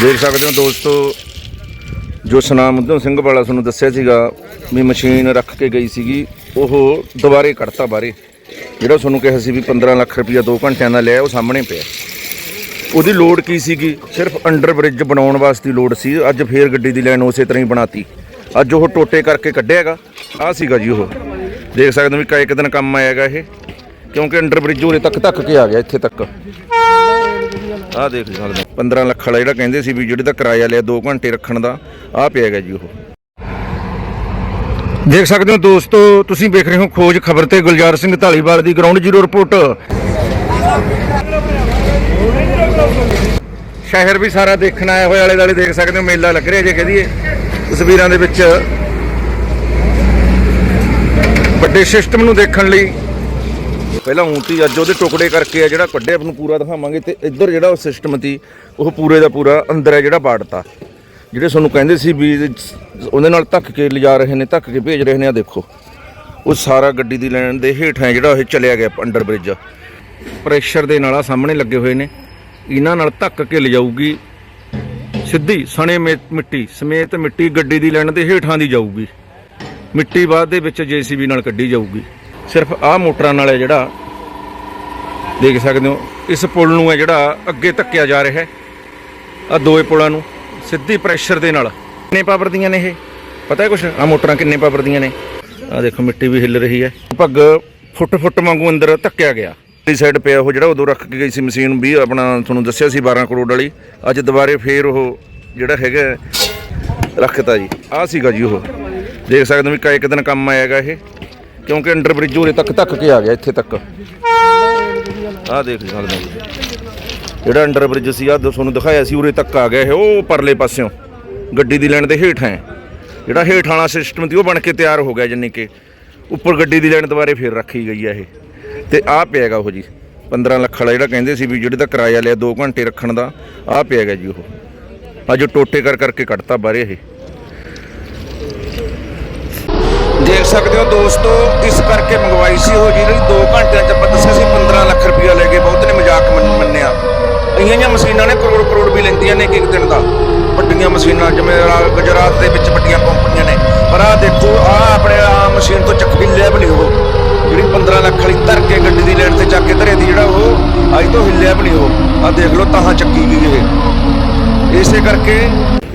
ਦੇਖ ਸਕਦੇ ਹੋ ਦੋਸਤੋ, ਜੋ ਸਨਾਮ ਉਦਮ ਸਿੰਘ ਵਾਲਾ ਤੁਹਾਨੂੰ ਦੱਸਿਆ ਸੀਗਾ ਵੀ ਮਸ਼ੀਨ ਰੱਖ ਕੇ ਗਈ ਸੀਗੀ, ਉਹ ਦੁਬਾਰੇ ਕੱਢਤਾ ਬਾਰੇ ਜਿਹੜਾ ਤੁਹਾਨੂੰ ਕਿਹਾ ਸੀ ਵੀ 15 ਲੱਖ ਰੁਪਇਆ 2 ਘੰਟਿਆਂ ਦਾ ਲਿਆ ਉਹ ਸਾਹਮਣੇ ਪਿਆ। ਉਹਦੀ ਲੋਡ ਕੀ ਸੀਗੀ? ਸਿਰਫ ਅੰਡਰ ਬ੍ਰਿਜ ਬਣਾਉਣ ਵਾਸਤੇ ਲੋਡ ਸੀ। ਅੱਜ ਫੇਰ ਗੱਡੀ ਦੀ ਲਾਈਨ ਉਸੇ ਤਰ੍ਹਾਂ ਹੀ ਬਣਾਤੀ। ਅੱਜ ਉਹ ਟੋਟੇ ਕਰਕੇ ਕੱਢਿਆਗਾ। ਆ ਸੀਗਾ ਜੀ ਉਹ। ਦੇਖ ਸਕਦੇ ਹੋ ਵੀ ਕਾਇਕ ਦਿਨ ਕੰਮ ਆਏਗਾ ਇਹ। ਕਿਉਂਕਿ ਅੰਡਰ ਬ੍ਰਿਜ ਉਰੇ ਤੱਕ ਧੱਕ ਕੇ ਆ ਗਿਆ, ਇੱਥੇ ਤੱਕ। ਆਹ ਦੇਖ ਸਕਦੇ 15 ਲੱਖ ਵਾਲਾ ਜਿਹੜਾ ਕਹਿੰਦੇ ਸੀ ਵੀ ਜਿਹੜੇ ਦਾ ਕਿਰਾਇਆ ਲਿਆ 2 ਘੰਟੇ ਰੱਖਣ ਦਾ, ਆਹ ਪਿਆ ਹੈਗਾ ਜੀ ਉਹ। ਦੇਖ ਸਕਦੇ ਹੋ ਦੋਸਤੋ, ਤੁਸੀਂ ਵੇਖ ਰਹੇ ਹੋ ਖੋਜ ਖਬਰ ਤੇ ਗੁਲਜ਼ਾਰ ਸਿੰਘ ਢਾਲੀਵਾਲ ਦੀ ਗਰਾਊਂਡ ਜ਼ੀਰੋ ਰਿਪੋਰਟ ਸ਼ਹਿਰ ਵੀ ਸਾਰਾ ਦੇਖਣ ਆਇਆ ਹੋਇਆ, ਆਲੇ ਦਾਲੇ ਦੇਖ ਸਕਦੇ ਹੋ, ਮੇਲਾ ਲੱਗ ਰਿਹਾ ਜੇ ਕਹਦੀਏ ਤਸਵੀਰਾਂ ਦੇ ਵਿੱਚ ਵੱਡੇ ਸਿਸਟਮ ਨੂੰ ਦੇਖਣ ਲਈ ਪਹਿਲਾਂ ਊਂਤੀ ਅੱਜ ਉਹਦੇ ਟੁਕੜੇ ਕਰਕੇ ਆ ਜਿਹੜਾ ਕੱਢਿਆ ਨੂੰ ਪੂਰਾ ਦਿਖਾਵਾਂਗੇ। ਤੇ ਇੱਧਰ ਜਿਹੜਾ ਉਹ ਸਿਸਟਮ ਸੀ, ਉਹ ਪੂਰੇ ਦਾ ਪੂਰਾ ਅੰਦਰ ਹੈ ਜਿਹੜਾ ਬਾੜਤਾ। ਜਿਹੜੇ ਤੁਹਾਨੂੰ ਕਹਿੰਦੇ ਸੀ ਵੀ ਉਹਦੇ ਨਾਲ ਧੱਕ ਕੇ ਲਿਜਾ ਰਹੇ ਨੇ, ਧੱਕ ਕੇ ਭੇਜ ਰਹੇ ਨੇ ਆ ਦੇਖੋ। ਉਹ ਸਾਰਾ ਗੱਡੀ ਦੀ ਲੈਣ ਦੇ ਹੇਠਾਂ ਜਿਹੜਾ ਉਹ ਚਲਿਆ ਗਿਆ ਅੰਡਰ ਬ੍ਰਿਜ ਪ੍ਰੈਸ਼ਰ ਦੇ ਨਾਲ ਆ ਸਾਹਮਣੇ ਲੱਗੇ ਹੋਏ ਨੇ। ਇਹਨਾਂ ਨਾਲ ਧੱਕ ਕੇ ਲਿਜਾਊਗੀ, ਸਿੱਧੀ ਸਣੇ ਮੇ- ਮਿੱਟੀ, ਸਮੇਤ ਮਿੱਟੀ ਗੱਡੀ ਦੀ ਲੈਣ ਦੇ ਹੇਠਾਂ ਦੀ ਜਾਊਗੀ। ਮਿੱਟੀ ਬਾਅਦ ਦੇ ਵਿੱਚ ਜੀਸੀਬੀ ਨਾਲ ਕੱਢੀ ਜਾਊਗੀ। ਸਿਰਫ ਆਹ ਮੋਟਰਾਂ ਨਾਲ ਹੈ ਜਿਹੜਾ ਦੇਖ ਸਕਦੇ ਹੋ ਇਸ ਪੁਲ ਨੂੰ ਹੈ ਜਿਹੜਾ ਅੱਗੇ ਧੱਕਿਆ ਜਾ ਰਿਹਾ ਹੈ। ਆ ਦੋਏ ਪੁਲਾਂ ਨੂੰ ਸਿੱਧੀ ਪ੍ਰੈਸ਼ਰ ਦੇ ਨਾਲ। ਕਿੰਨੇ ਪਾਵਰ ਦੀਆਂ ਨੇ ਇਹ? ਪਤਾ ਹੈ ਕੁਛ? ਆ ਮੋਟਰਾਂ ਕਿੰਨੇ ਪਾਵਰ ਦੀਆਂ ਨੇ? ਆ ਦੇਖੋ ਮਿੱਟੀ ਵੀ ਹਿੱਲ ਰਹੀ ਹੈ। ਪੱਗ ਫੁੱਟ ਫੁੱਟ ਵਾਂਗੂ ਅੰਦਰ ਧੱਕਿਆ ਗਿਆ। ਇਸ ਸਾਈਡ ਪਿਆ ਉਹ ਜਿਹੜਾ ਉਦੋਂ ਰੱਖ ਕੇ ਗਈ ਸੀ ਮਸ਼ੀਨ ਵੀ ਆਪਣਾ ਤੁਹਾਨੂੰ ਦੱਸਿਆ ਸੀ 12 ਕਰੋੜ ਵਾਲੀ। ਅੱਜ ਦੁਬਾਰੇ ਫੇਰ ਉਹ ਜਿਹੜਾ ਹੈਗਾ ਹੈ, ਰੱਖਤਾ ਜੀ। ਆ ਸੀਗਾ ਜੀ ਉਹ। ਦੇਖ ਸਕਦੇ ਹੋ ਵੀ ਕਾ ਇੱਕ ਦਿਨ ਕੰਮ ਆਏਗਾ ਇਹ। ਕਿਉਂਕਿ ਅੰਡਰ ਬ੍ਰਿਜ ਉਰੇ ਤੱਕ ਧੱਕ ਕੇ ਆ ਗਿਆ, ਇੱਥੇ ਤੱਕ। ਆਹ ਦੇਖ ਸਕਦੇ ਹੋ ਜਿਹੜਾ ਅੰਡਰ ਬ੍ਰਿਜ ਸੀ ਆ ਤੁਹਾਨੂੰ ਦਿਖਾਇਆ ਸੀ, ਉਰੇ ਤੱਕ ਆ ਗਿਆ ਇਹ, ਉਹ ਪਰਲੇ ਪਾਸਿਓਂ। ਗੱਡੀ ਦੀ ਲੈਣ ਦੇ ਹੇਠ ਹੈ। ਜਿਹੜਾ ਹੇਠ ਵਾਲਾ ਸਿਸਟਮ ਸੀ, ਉਹ ਬਣ ਕੇ ਤਿਆਰ ਹੋ ਗਿਆ ਜਾਨੀ ਕਿ ਉੱਪਰ ਗੱਡੀ ਦੀ ਲੈਣ ਦੁਬਾਰੇ ਫੇਰ ਰੱਖੀ ਗਈ ਆ ਇਹ। ਤੇ ਆਹ ਪਿਆਗਾ ਉਹ ਜੀ 15 ਲੱਖ ਵਾਲਾ ਜਿਹੜਾ ਕਹਿੰਦੇ ਸੀ ਵੀ ਜਿਹੜੇ ਦਾ ਕਿਰਾਇਆ ਲਿਆ 2 ਘੰਟੇ ਰੱਖਣ ਦਾ, ਆਹ ਪਿਆਗਾ ਜੀ ਉਹ। ਅੱਜ ਟੋਟੇ ਕਰ ਕਰਕੇ ਕੱਢਤਾ ਬਾਰੇ ਇਹ ਦੇਖ ਸਕਦੇ ਹੋ ਦੋਸਤੋ, ਇਸ ਕਰਕੇ ਮੰਗਵਾਈ ਸੀ ਉਹ ਜਿਹੜੀ 2 ਘੰਟਿਆਂ ਚ ਆਪਾਂ ਦੱਸਿਆ ਸੀ 15 ਲੱਖ ਰੁਪਇਆ ਲੈ ਕੇ ਬਹੁਤ ਨੇ ਮਜ਼ਾਕ ਮੰਨਿਆ। ਇਹੀਆਂ ਜਿਹੀਆਂ ਮਸ਼ੀਨਾਂ ਨੇ ਕਰੋੜ ਕਰੋੜ ਵੀ ਲੈਂਦੀਆਂ ਨੇ ਇੱਕ ਇੱਕ ਦਿਨ ਦਾ। ਵੱਡੀਆਂ ਮਸ਼ੀਨਾਂ, ਜਿਵੇਂ ਗੁਜਰਾਤ ਦੇ ਵਿੱਚ ਵੱਡੀਆਂ ਕੰਪਨੀਆਂ ਨੇ। ਪਰ ਆਹ ਦੇਖੋ, ਆਹ ਆਪਣੇ ਆ ਮਸ਼ੀਨ ਤੋਂ ਚੱਕ ਵੀ ਨਹੀਂ ਉਹ। ਜਿਹੜੀ 15 ਲੱਖ ਵਾਲੀ ਧਰ ਕੇ ਗੱਡੀ ਦੀ ਲੈਣ ਤੇ ਚੱਕ ਕੇ ਧਰੇ ਦੀ ਜਿਹੜਾ ਉਹ, ਅੱਜ ਤੋਂ ਹਿੱਲਿਆ ਵੀ ਨਹੀਂ ਉਹ। ਆਹ ਦੇਖ ਲਓ, ਤਾਹਾਂ ਚੱਕੀ ਗਈ ਇਹ। ਇਸੇ ਕਰਕੇ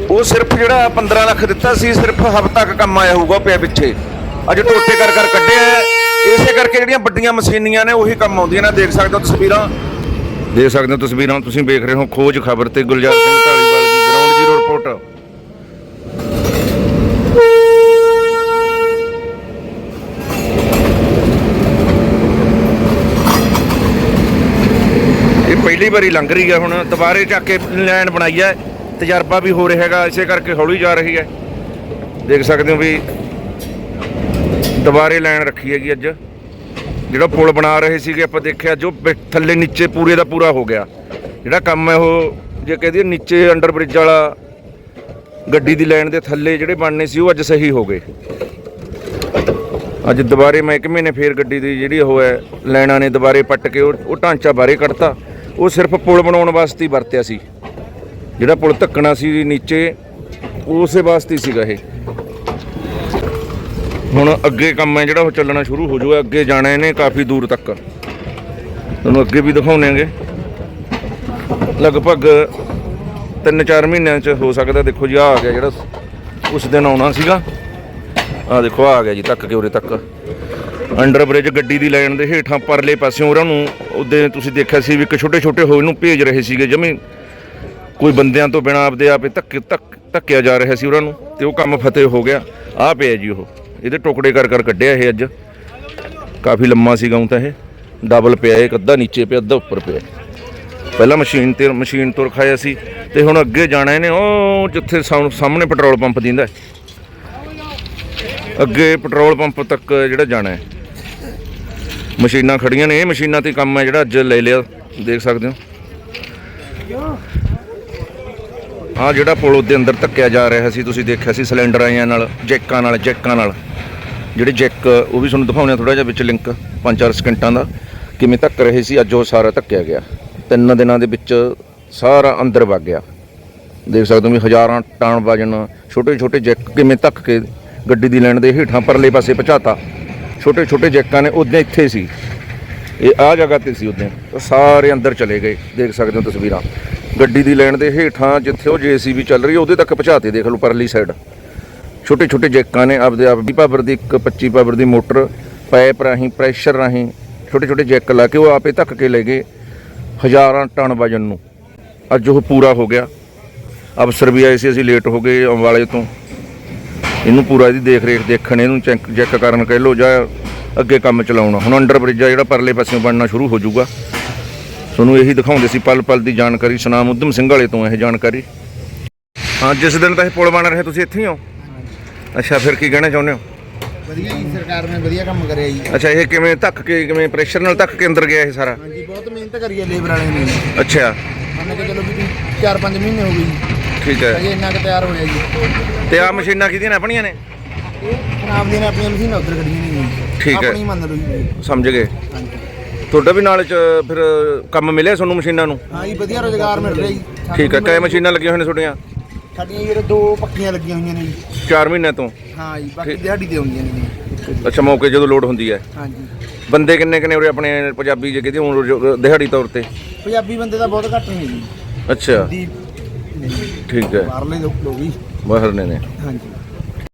ਉਹ ਸਿਰਫ ਜਿਹੜਾ 15 ਲੱਖ ਦਿੱਤਾ ਸੀ, ਸਿਰਫ ਹਫ਼ਤਾ ਕੁ ਕੰਮ ਆਇਆ ਹੋਊਗਾ ਪਿਆ ਪਿੱਛੇ। ਅੱਜ ਟੋਟੇ ਕਰ ਕਰ ਕੱਢਿਆ ਹੈ। ਇਸੇ ਕਰਕੇ ਜਿਹੜੀਆਂ ਵੱਡੀਆਂ ਮਸ਼ੀਨੀਆਂ ਨੇ ਉਹੀ ਕੰਮ ਆਉਂਦੀਆਂ ਨੇ। ਦੇਖ ਸਕਦੇ ਹੋ ਤਸਵੀਰਾਂ। ਦੇਖ ਸਕਦੇ ਹੋ ਤਸਵੀਰਾਂ। ਤੁਸੀਂ ਵੇਖ ਰਹੇ ਹੋ ਖੋਜ ਖਬਰ ਤੇ ਗੁਲਜ਼ਾਰ ਸਿੰਘ ਢਾਲੀਵਾਲ ਦੀ ਗਰਾਊਂਡ ਜ਼ੀਰੋ ਰਿਪੋਰਟ ਇਹ ਪਹਿਲੀ ਵਾਰੀ ਲੰਘ ਰਹੀ ਹੈ ਹੁਣ। ਦੁਬਾਰੇ ਚੱਕ ਕੇ ਲਾਈਨ ਬਣਾਈ ਹੈ। ਤਜਰਬਾ ਵੀ ਹੋ ਰਿਹਾ ਹੈਗਾ। ਇਸੇ ਕਰਕੇ ਹੌਲੀ ਜਾ ਰਹੀ ਹੈ। ਦੇਖ ਸਕਦੇ ਹੋ ਵੀ ਦੁਬਾਰੇ ਲਾਈਨ ਰੱਖੀ ਹੈਗੀ ਅੱਜ। ਜਿਹੜਾ ਪੁਲ ਬਣਾ ਰਹੇ ਸੀਗੇ, ਆਪਾਂ ਦੇਖਿਆ ਜੋ ਬਿ- ਥੱਲੇ ਨੀਚੇ ਪੂਰੇ ਦਾ ਪੂਰਾ ਹੋ ਗਿਆ। ਜਿਹੜਾ ਕੰਮ ਹੈ ਉਹ ਜੇ ਕਹਦੀ ਨੀਚੇ ਅੰਡਰ ਬ੍ਰਿਜ ਵਾਲਾ ਗੱਡੀ ਦੀ ਲਾਈਨ ਦੇ ਥੱਲੇ ਜਿਹੜੇ ਬਣਨੇ ਸੀ, ਉਹ ਅੱਜ ਸਹੀ ਹੋ ਗਏ। ਅੱਜ ਦੁਬਾਰੇ ਮਹਿਕਮੇ ਨੇ ਫੇਰ ਗੱਡੀ ਦੀ ਜਿਹੜੀ ਉਹ ਹੈ, ਲਾਈਨਾਂ ਨੇ ਦੁਬਾਰੇ ਪੱਟ ਕੇ ਉਹ ਉਹ ਢਾਂਚਾ ਬਾਰੇ ਕੱਢਤਾ। ਉਹ ਸਿਰਫ ਪੁਲ ਬਣਾਉਣ ਵਾਸਤੇ ਹੀ ਵਰਤਿਆ ਸੀ। ਜਿਹੜਾ ਪੁਲ ਧੱਕਣਾ ਸੀ ਨੀਚੇ, ਉਸੇ ਵਾਸਤੇ ਸੀਗਾ ਇਹ। ਹੁਣ ਅੱਗੇ ਕੰਮ ਹੈ ਜਿਹੜਾ ਉਹ ਚੱਲਣਾ ਸ਼ੁਰੂ ਹੋ ਜਾਊਗਾ, ਅੱਗੇ ਜਾਣਾ ਇਹਨੇ ਕਾਫੀ ਦੂਰ ਤੱਕ। ਤੁਹਾਨੂੰ ਅੱਗੇ ਵੀ ਦਿਖਾਉਣੇਗੇ ਲਗਭਗ 3-4 ਮਹੀਨਿਆਂ ਚ ਹੋ ਸਕਦਾ, ਦੇਖੋ ਜੀ ਆ ਆ ਗਿਆ ਜਿਹੜਾ ਉਸ ਦਿਨ ਆਉਣਾ ਸੀਗਾ। ਆ ਦੇਖੋ ਆ ਗਿਆ ਜੀ ਤੱਕ ਕੇ ਉਰੇ ਤੱਕ। ਅੰਡਰ ਬ੍ਰਿਜ ਗੱਡੀ ਦੀ ਲਾਈਨ ਦੇ ਹੇਠਾਂ ਪਰਲੇ ਪਾਸਿਓਂ ਉਹਨਾਂ ਨੂੰ ਉਹਦੇ ਤੁਸੀਂ ਦੇਖਿਆ ਸੀ ਵੀ ਇੱਕ ਛੋਟੇ ਛੋਟੇ ਹੋਏ ਨੂੰ ਭੇਜ ਰਹੇ ਸੀਗੇ, ਜਮੀ ਕੋਈ ਬੰਦਿਆਂ ਤੋਂ ਬਿਨਾਂ ਆਪਦੇ ਆਪੇ ਧੱਕੇ, ਧੱਕ, ਧੱਕਿਆ ਜਾ ਰਿਹਾ ਸੀ ਉਹਨਾਂ ਨੂੰ, ਤੇ ਉਹ ਕੰਮ ਫਤਿਹ ਹੋ ਗਿਆ। ਆ ਪਿਆ ਜੀ ਉਹ। ਇਹਦੇ ਟੁਕੜੇ ਕਰ ਕਰ ਕੱਢਿਆ ਇਹ ਅੱਜ। ਕਾਫੀ ਲੰਮਾ ਸੀਗਾ ਊਂ ਤਾਂ ਇਹ। ਡਬਲ ਪਿਆ ਇੱਕ, ਅੱਧਾ ਨੀਚੇ ਪਿਆ, ਅੱਧਾ ਉੱਪਰ ਪਿਆ। ਪਹਿਲਾਂ ਮਸ਼ੀਨ ਤੇ, ਮਸ਼ੀਨ ਤੋਂ ਰਖਾਇਆ ਸੀ ਤੇ ਹੁਣ ਅੱਗੇ ਜਾਣਾ ਇਹਨੇ, ਉਹ ਜਿੱਥੇ ਸਾਹਮ- ਸਾਹਮਣੇ ਪੈਟਰੋਲ ਪੰਪ ਦਿੰਦਾ ਅੱਗੇ ਪੈਟਰੋਲ ਪੰਪ ਤੱਕ ਜਿਹੜਾ ਜਾਣਾ ਹੈ। ਮਸ਼ੀਨਾਂ ਖੜੀਆਂ ਨੇ, ਇਹ ਮਸ਼ੀਨਾਂ ਤੇ ਕੰਮ ਹੈ ਜਿਹੜਾ ਅੱਜ ਲੈ ਲਿਆ। ਦੇਖ ਸਕਦੇ ਹੋ। ਆ ਜਿਹੜਾ ਪੁਲ ਉਹਦੇ ਅੰਦਰ ਧੱਕਿਆ ਜਾ ਰਿਹਾ ਸੀ, ਤੁਸੀਂ ਦੇਖਿਆ ਸੀ ਸਿਲੰਡਰ ਆਈਆਂ ਨਾਲ, ਜੈਕਾਂ ਨਾਲ ਜੈਕਾਂ ਨਾਲ। ਜਿਹੜੇ ਜੈਕ, ਉਹ ਵੀ ਤੁਹਾਨੂੰ ਦਿਖਾਉਣੇ ਥੋੜਾ ਜਿਹਾ ਵਿੱਚ ਲਿੰਕ 5-4 ਸਕਿੰਟਾਂ ਦਾ, ਕਿਵੇਂ ਧੱਕ ਰਹੇ ਸੀ, ਅੱਜ ਉਹ ਸਾਰਾ ਧੱਕਿਆ ਗਿਆ। ਤਿੰਨ ਦਿਨਾਂ ਦੇ ਵਿੱਚ ਸਾਰਾ ਅੰਦਰ ਵਗ ਗਿਆ। ਦੇਖ ਸਕਦੇ ਹੋ ਵੀ ਹਜ਼ਾਰਾਂ ਟਨ ਵਜਨ ਛੋਟੇ ਛੋਟੇ ਜੈਕ ਕਿਵੇਂ ਧੱਕ ਕੇ ਗੱਡੀ ਦੀ ਲੈਣ ਦੇ ਹੇਠਾਂ ਪਰਲੇ ਪਾਸੇ ਪਹੁੰਚਾਤਾ। ਛੋਟੇ ਛੋਟੇ ਜੈਕਾਂ ਨੇ ਉਦੋਂ ਇੱਥੇ ਸੀ। ਇਹ ਆ ਜਗ੍ਹਾ ਤੇ ਸੀ ਉਦੋਂ ਸਾਰੇ ਅੰਦਰ ਚਲੇ ਗਏ। ਦੇਖ ਸਕਦੇ ਹੋ ਤਸਵੀਰਾਂ। ਗੱਡੀ ਦੀ ਲੈਣ ਦੇ ਹੇਠਾਂ ਜਿੱਥੇ ਉਹ ਜੀਸੀਬੀ ਚੱਲ ਰਹੀ ਉਹਦੇ ਤੱਕ ਪਹੁੰਚਾਤੇ, ਦੇਖ ਲਓ ਪਰਲੀ ਸਾਈਡ ਛੋਟੇ ਛੋਟੇ ਜੈਕਾਂ ਨੇ ਆਪਦੇ ਆਪ 20 ਪਾਵਰ ਦੀ ਇੱਕ 25 ਪਾਵਰ ਦੀ ਮੋਟਰ ਪਾਈਪ ਰਾਹੀਂ, ਪ੍ਰੈਸ਼ਰ ਰਾਹੀਂ ਛੋਟੇ ਛੋਟੇ ਜੈਕ ਲਾ ਕੇ ਉਹ ਆਪੇ ਧੱਕ ਕੇ ਲੈ ਗਏ ਹਜ਼ਾਰਾਂ ਟਨ ਵਜਨ ਨੂੰ। ਅੱਜ ਉਹ ਪੂਰਾ ਹੋ ਗਿਆ। ਅਫਸਰ ਵੀ ਆਏ ਸੀ, ਅਸੀਂ ਲੇਟ ਹੋ ਗਏ ਅੰਬਾਲੇ ਤੋਂ। ਇਹਨੂੰ ਪੂਰਾ ਇਹਦੀ ਦੇਖ ਰੇਖ ਦੇਖਣ, ਇਹਨੂੰ ਚੈੱਕ ਚੈੱਕ ਕਰਨ ਕਹਿ ਲੋ ਜਾਂ ਅੱਗੇ ਕੰਮ ਚਲਾਉਣਾ। ਹੁਣ ਅੰਡਰ ਬ੍ਰਿਜ ਆ, ਜਿਹੜਾ ਪਰਲੇ ਪਾਸਿਓਂ ਬਣਨਾ ਸ਼ੁਰੂ ਹੋ ਜਾਊਗਾ। ਤੁਹਾਨੂੰ ਇਹੀ ਦਿਖਾਉਂਦੇ ਸੀ, ਪਲ ਪਲ ਦੀ ਜਾਣਕਾਰੀ। ਸੁਨਾਮ ਉਦਮ ਸਿੰਘ ਵਾਲੇ ਤੋਂ ਇਹ ਜਾਣਕਾਰੀ। ਹਾਂ, ਜਿਸ ਦਿਨ ਤਾਂ ਇਹ ਪੁਲ ਬਣ ਰਿਹਾ, ਤੁਸੀਂ ਇੱਥੇ ਹੀ ਹੋ? ਅੱਛਾ ਫਿਰ ਕੀ ਕਹਿਣਾ ਚਾਹੁੰਦੇ ਹੋ? ਵਧੀਆ ਜੀ ਸਰਕਾਰ ਨੇ ਵਧੀਆ ਕੰਮ ਕਰਿਆ ਜੀ। ਅੱਛਾ ਇਹ ਕਿਵੇਂ ਧੱਕ ਕੇ ਕਿਵੇਂ ਪ੍ਰੈਸ਼ਰ ਨਾਲ ਧੱਕ ਕੇ ਅੰਦਰ ਗਿਆ ਇਹ ਸਾਰਾ? ਹਾਂਜੀ ਬਹੁਤ ਮਿਹਨਤ ਕਰੀ ਹੈ ਲੇਬਰ ਵਾਲਿਆਂ ਨੇ। ਜੀ। ਅੱਛਾ। ਮੰਨ ਕੇ ਚਲੋ ਵੀ 4-5 ਮਹੀਨੇ ਹੋ ਗਏ ਜੀ। ਠੀਕ ਹੈ। ਅਜੇ ਇੰਨਾ ਕੁ ਤਿਆਰ ਹੋਇਆ ਜੀ। ਤੇ ਆ ਮਸ਼ੀਨਾਂ ਕਿਹਦੀਆਂ ਨੇ ਆਪਣੀਆਂ ਨੇ? ਆਪ ਦੀਆਂ ਨੇ ਆਪਣੀਆਂ ਮਸ਼ੀਨਾਂ ਉੱਧਰ ਖੜੀਆਂ ਨੇ ਜੀ। ਠੀਕ ਹੈ। ਆਪਣੀ ਮੰਨ ਲਓ ਜੀ। ਸਮਝ ਗਏ। ਹਾਂਜੀ। ਤੁਹਾਡਾ ਵੀ ਨਾਲ ਚ ਫਿਰ ਕੰਮ ਮਿਲਿਆ ਤੁਹਾਨੂੰ ਮਸ਼ੀਨਾਂ ਨੂੰ? ਹਾਂ ਜੀ ਵਧੀਆ ਰੋਜ਼ਗਾਰ ਮਿਲ ਰਿਹਾ ਜੀ। ਠੀਕ ਹੈ ਕਈ ਮਸ਼ੀਨਾਂ ਲੱਗੀਆਂ ਹੋਈਆਂ ਨੇ ਤੁਹਾਡੀਆਂ? ਸਾਡੀਆਂ ਦੋ ਪੱਕੀਆਂ ਲੱਗੀਆਂ ਹੋਈਆਂ ਨੇ ਜੀ। 4 ਮਹੀਨਿਆਂ ਤੋਂ? ਹਾਂ ਜੀ ਬਾਕੀ ਦਿਹਾੜੀ ਤੇ ਆਉਂਦੀਆਂ ਨੇ ਜੀ। ਅੱਛਾ ਮੌਕੇ ਜਦੋਂ ਲੋਡ ਹੁੰਦੀ ਹੈ? ਹਾਂਜੀ। ਬੰਦੇ ਕਿੰਨੇ ਕਿੰਨੇ ਉਰੇ ਆਪਣੇ ਪੰਜਾਬੀ ਜੇ ਕਿਤੇ ਹੁਣ ਦਿਹਾੜੀ ਤੌਰ ਤੇ? ਪੰਜਾਬੀ ਬੰਦੇ ਤਾਂ ਬਹੁਤ ਘੱਟ ਨੇ ਜੀ। ਅੱਛਾ। ਠੀਕ ਹੈ। ਬਾਹਰਲੇ ਲੋਕ ਲੋਕ ਵੀ। ਬਾਹਰ ਨੇ ਨੇ। ਹਾਂਜੀ।